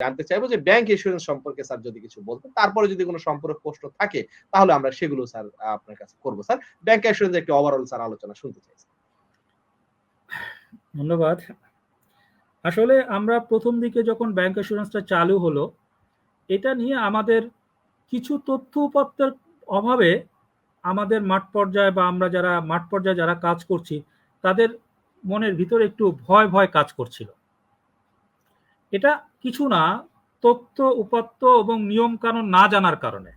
জানতে চাইব যে ব্যাংক ইন্স্যুরেন্স সম্পর্কে স্যার যদি কিছু বলতেন। তারপরে যদি কোনো সম্পর্ক প্রশ্ন থাকে, তাহলে আমরা সেগুলো স্যার আপনার কাছে করব। স্যার ব্যাংক ইন্স্যুরেন্স একটি ওভারঅল স্যার আলোচনা শুনতে চাই ধন্যবাদ। আসলে আমরা প্রথম দিকে যখন ব্যাংক ইন্স্যুরেন্সটা চালু হলো, এটা নিয়ে আমাদের কিছু তথ্য উপাত্তের অভাবে আমাদের মাঠ পর্যায়ে বা আমরা যারা মাঠ পর্যায়ে যারা কাজ করছি, তাদের মনের ভিতরে একটু ভয় ভয় কাজ করছিল। এটা কিছু না, তথ্য, উপাত্ত এবং নিয়ম কানুন না জানার কারণে।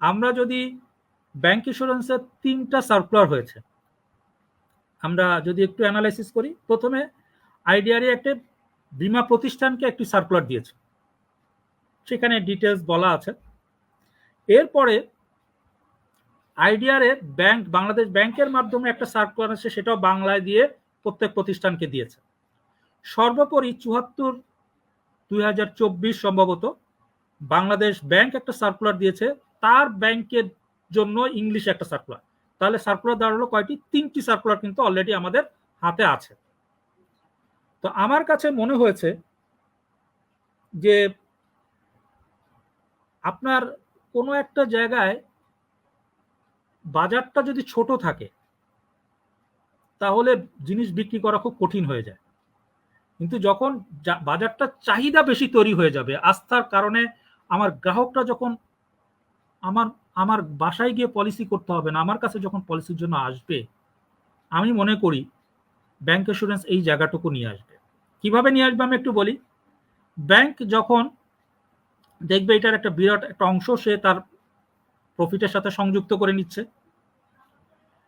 আমরা যদি ব্যাংক ইন্স্যুরেন্সের তিনটা সার্কুলার হয়েছে, আমরা যদি একটু অ্যানালাইসিস করি, প্রথমে আইডিআরই একটা বীমা প্রতিষ্ঠানকে একটি সার্কুলার দিয়েছে। সেখানে ডিটেলস বলা আছে। এরপরে আইডিআর ব্যাংক বাংলাদেশ ব্যাংকের মাধ্যমে একটা সার্কুলার আছে, সেটাও বাংলায় দিয়ে প্রত্যেক প্রতিষ্ঠানকে দিয়েছে। সর্বোপরি চুয়াত্তর দুই হাজার চব্বিশ সম্ভবত বাংলাদেশ ব্যাংক একটা সার্কুলার দিয়েছে। তার ব্যাংকের জন্য ইংলিশ একটা সার্কুলার তাহলে সার্কুলার দাঁড়াল কয়টি? তিনটি সার্কুলার কিন্তু অলরেডি আমাদের হাতে আছে। তো আমার কাছে মনে হয়েছে যে আপনার কোনো একটা জায়গায় বাজারটা যদি ছোট থাকে, তাহলে জিনিস বিক্রি করা খুব কঠিন হয়ে যায়। কিন্তু যখন বাজারটা চাহিদা বেশি তৈরি হয়ে যাবে, আস্থার কারণে আমার গ্রাহকরা যখন আমার আমার বাসায় গিয়ে পলিসি করতে হবে না, আমার কাছে যখন পলিসির জন্য আসবে, আমি মনে করি ব্যাংক ইন্স্যুরেন্স এই জায়গাটুকু নিয়ে আসবে। কীভাবে নিয়ে আসবে আমি একটু বলি? ব্যাংক যখন দেখবে এটার একটা বিরাট একটা অংশ সে তার প্রফিটের সাথে সংযুক্ত করে নিচ্ছে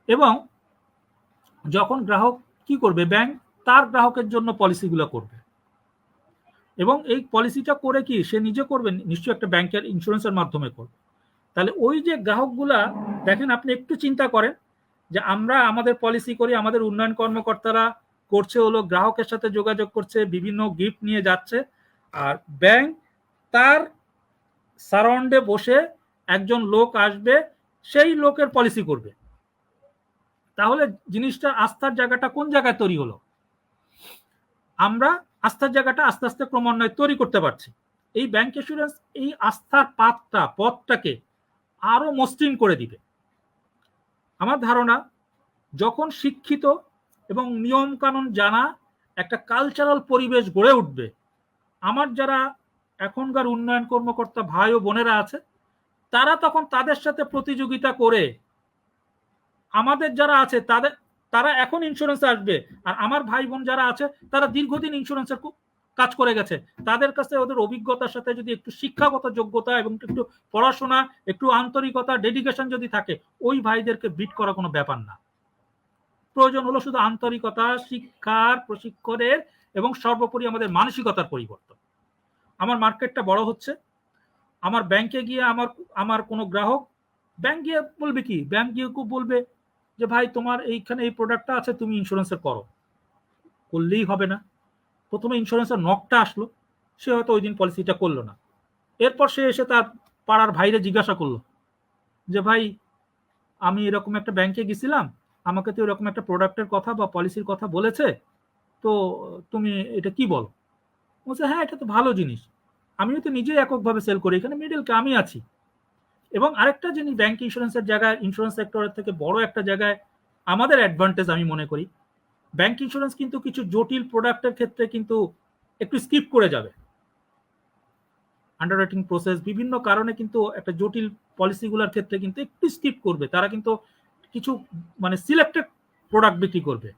এবং যখন গ্রাহক কি করবে ব্যাংক তার গ্রাহকের জন্য পলিসিগুলো করবে। এবং এই পলিসিটা করে কি সে নিজে করবে? নিশ্চয়ই একটা ব্যাংকের ইন্স্যুরেন্সের মাধ্যমে করবে। তাহলে ওই যে গ্রাহকগুলা, দেখেন আপনি একটু চিন্তা করেন যে আমরা আমাদের পলিসি করি, আমাদের উন্নয়ন কর্মকর্তারা করছে হলো, গ্রাহকের সাথে যোগাযোগ করছে, বিভিন্ন গিফট নিয়ে যাচ্ছে। আর ব্যাংক তার সারাউন্ডে বসে একজন লোক আসবে, সেই লোকের পলিসি করবে। তাহলে জিনিসটা, আস্থার জায়গাটা কোন জায়গায় তৈরি হলো? আমরা আস্থার জায়গাটা আস্তে আস্তে ক্রমান্বয়ে তৈরি করতে পারছি। এই ব্যাংক ইন্স্যুরেন্স এই আস্থার পাতটা, পথটাকে আরও মসৃণ করে দিবে। আমার ধারণা, যখন শিক্ষিত এবং নিয়ম কানুন জানা একটা কালচারাল পরিবেশ গড়ে উঠবে, আমার যারা এখনকার উন্নয়ন কর্মকর্তা ভাই ও বোনেরা আছে, তারা তখন তাদের সাথে প্রতিযোগিতা করে আমাদের যারা আছে তাদের তারা এখন ইন্স্যুরেন্স আসবে। আর আমার ভাই বোন যারা আছে, তারা দীর্ঘদিন ইন্স্যুরেন্সের কাজ করে গেছে। তাদের কাছে ওদের অভিজ্ঞতার সাথে যদি একটু শিক্ষাগত যোগ্যতা এবং একটু পড়াশোনা, একটু আন্তরিকতা ডেডিকেশন যদি থাকে, ওই ভাইদেরকে বিট করা কোনো ব্যাপার না। প্রয়োজন হলো শুধু আন্তরিকতা, শিক্ষার প্রশিক্ষণের এবং সর্বোপরি আমাদের মানসিকতার পরিবর্তন। আমার মার্কেটটা বড় হচ্ছে। আমার ব্যাংকে গিয়ে আমার আমার কোনো গ্রাহক ব্যাংক গিয়ে বলবে কি? ব্যাংক গিয়ে বলবে যে ভাই তোমার এইখানে এই প্রোডাক্টটা আছে, তুমি ইন্স্যুরেন্সের করো। করলেই হবে না। প্রথমে ইন্স্যুরেন্সের নকটা আসলো। সে হয়তো ওই দিন পলিসিটা করল না। এরপর সে এসে তার পাড়ার ভাইরে জিজ্ঞাসা করল যে, ভাই, আমি এরকম একটা ব্যাংকে গেছিলাম। আমাকে তো এরকম একটা প্রোডাক্টের কথা বা পলিসির কথা বলেছে। তো তুমি এটা কি বলো? বলছে হ্যাঁ এটা তো ভালো জিনিস। আমিও তো নিজেই এককভাবে সেল করি। এখানে মিডলকে আমি আছি। এবং আরেকটা জিনিস ব্যাংক ইন্স্যুরেন্সের জায়গায় ইন্স্যুরেন্স সেক্টরের থেকে বড় একটা জায়গায় আমাদের অ্যাডভান্টেজ আমি মনে করি। ব্যাংক ইন্স্যুরেন্স কিন্তু কিছু জটিল প্রোডাক্টের ক্ষেত্রে কিন্তু একটু স্কিপ করে যাবে। আন্ডার রাইটিং প্রসেস বিভিন্ন কারণে কিন্তু একটা জটিল পলিসিগুলোর ক্ষেত্রে কিন্তু একটু স্কিপ করবে। তারা কিন্তু কিছু মানে সিলেক্টেড প্রোডাক্ট বিক্রি করবে।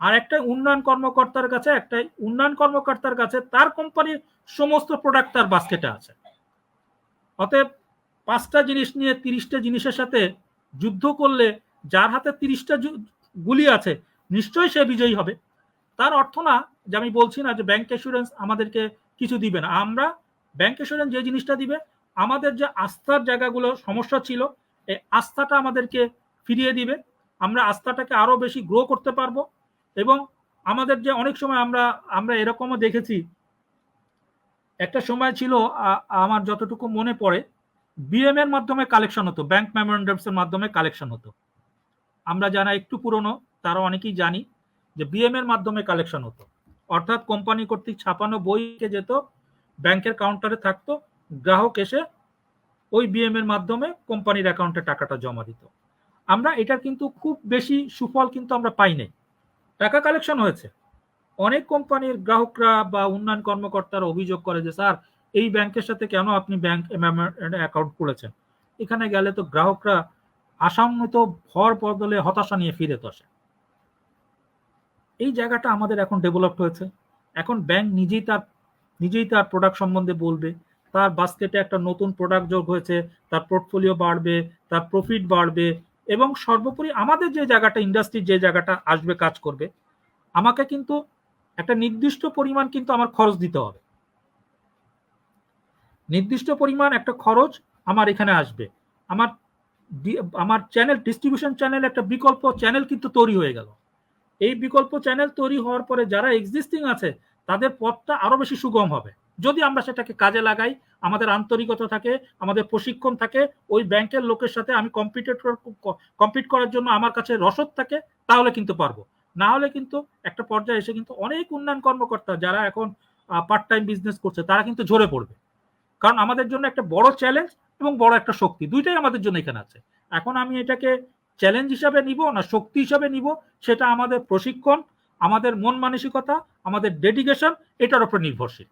আর একটা উন্নয়ন কর্মকর্তার কাছে, একটা উন্নয়ন কর্মকর্তার কাছে তার কোম্পানির সমস্ত প্রোডাক্ট তার বাস্কেটে আছে। অতএব পাঁচটা জিনিস নিয়ে তিরিশটা জিনিসের সাথে যুদ্ধ করলে যার হাতে তিরিশটা গুলি আছে, নিশ্চয়ই সে বিজয়ী হবে। তার অর্থ না যে আমি বলছি না যে ব্যাংক ইন্স্যুরেন্স আমাদেরকে কিছু দিবে না। আমরা ব্যাংক ইন্স্যুরেন্স যে জিনিসটা দিবে, আমাদের যে আস্থার জায়গাগুলো সমস্যা ছিল, এই আস্থাটা আমাদেরকে ফিরিয়ে দিবে। আমরা আস্থাটাকে আরও বেশি গ্রো করতে পারব এবং আমাদের যে অনেক সময় আমরা আমরা এরকমও দেখেছি। একটা সময় ছিল আমার যতটুকু মনে পড়ে বিএম এর মাধ্যমে কালেকশন হতো ব্যাংক মেমোরেন্ডামস এর মাধ্যমে কালেকশন হতো। আমরা যারা একটু পুরনো, তারা অনেকেই জানি যে বিএম এর মাধ্যমে কালেকশন হতো। অর্থাৎ কোম্পানি কর্তৃক ছাপানো বইকে যেত ব্যাংকের কাউন্টারে থাকতো, গ্রাহক এসে ওই বিএম এর মাধ্যমে কোম্পানির অ্যাকাউন্টে টাকাটা জমা দিত। আমরা এটার কিন্তু খুব বেশি সুফল কিন্তু আমরা পাই নাই। টাকা কালেকশন হয়েছে। অনেক কোম্পানির গ্রাহকরা বা উন্নয়ন কর্মকর্তারা অভিযোগ করে যে, স্যার এই ব্যাংকের সাথে কেন আপনি ব্যাংক অ্যাকাউন্ট খুলেছেন এখানে গেলে তো গ্রাহকরা আসান্বিত ভর বদলে হতাশা নিয়ে ফিরে আসে। এই জায়গাটা আমাদের এখন ডেভেলপড হয়েছে। এখন ব্যাংক নিজেই তার নিজেই তার প্রোডাক্ট সম্বন্ধে বলবে। তার বাস্কেটে একটা নতুন প্রোডাক্ট যোগ হয়েছে, তার পোর্টফোলিও বাড়বে, তার প্রফিট বাড়বে এবং সর্বোপরি আমাদের যে জায়গাটা ইন্ডাস্ট্রির যে জায়গাটা আসবে, কাজ করবে, আমাকে কিন্তু একটা নির্দিষ্ট পরিমাণ কিন্তু আমার খরচ দিতে হবে। নির্দিষ্ট পরিমাণ একটা খরচ আমার এখানে আসবে। আমার আমার চ্যানেল ডিস্ট্রিবিউশন চ্যানেল একটা বিকল্প চ্যানেল কিন্তু তৈরি হয়ে গেল। এই বিকল্প চ্যানেল তৈরি হওয়ার পরে যারা এক্সিস্টিং আছে, তাদের পথটা আরও বেশি সুগম হবে। যদি আমরা সেটাকে কাজে লাগাই, আমাদের আন্তরিকতা থাকে, আমাদের প্রশিক্ষণ থাকে, ওই ব্যাংকের লোকের সাথে আমি কম্পিটিট কম্পিট করার জন্য আমার কাছে রসদ থাকে, তাহলে কিন্তু পারব। না হলে কিন্তু একটা পর্যায়ে এসে কিন্তু অনেক উন্নয়ন কর্মকর্তা যারা এখন পার্ট টাইম বিজনেস করছে, তারা কিন্তু ঝরে পড়বে। কারণ আমাদের জন্য একটা বড় চ্যালেঞ্জ এবং বড় একটা শক্তি। দুইটাই আমাদের জন্য এখানে আছে। এখন আমি এটাকে চ্যালেঞ্জ হিসাবে নিব না শক্তি হিসাবে নিব? সেটা আমাদের প্রশিক্ষণ, আমাদের মন মানসিকতা, আমাদের ডেডিকেশন এটার উপর নির্ভরশীল।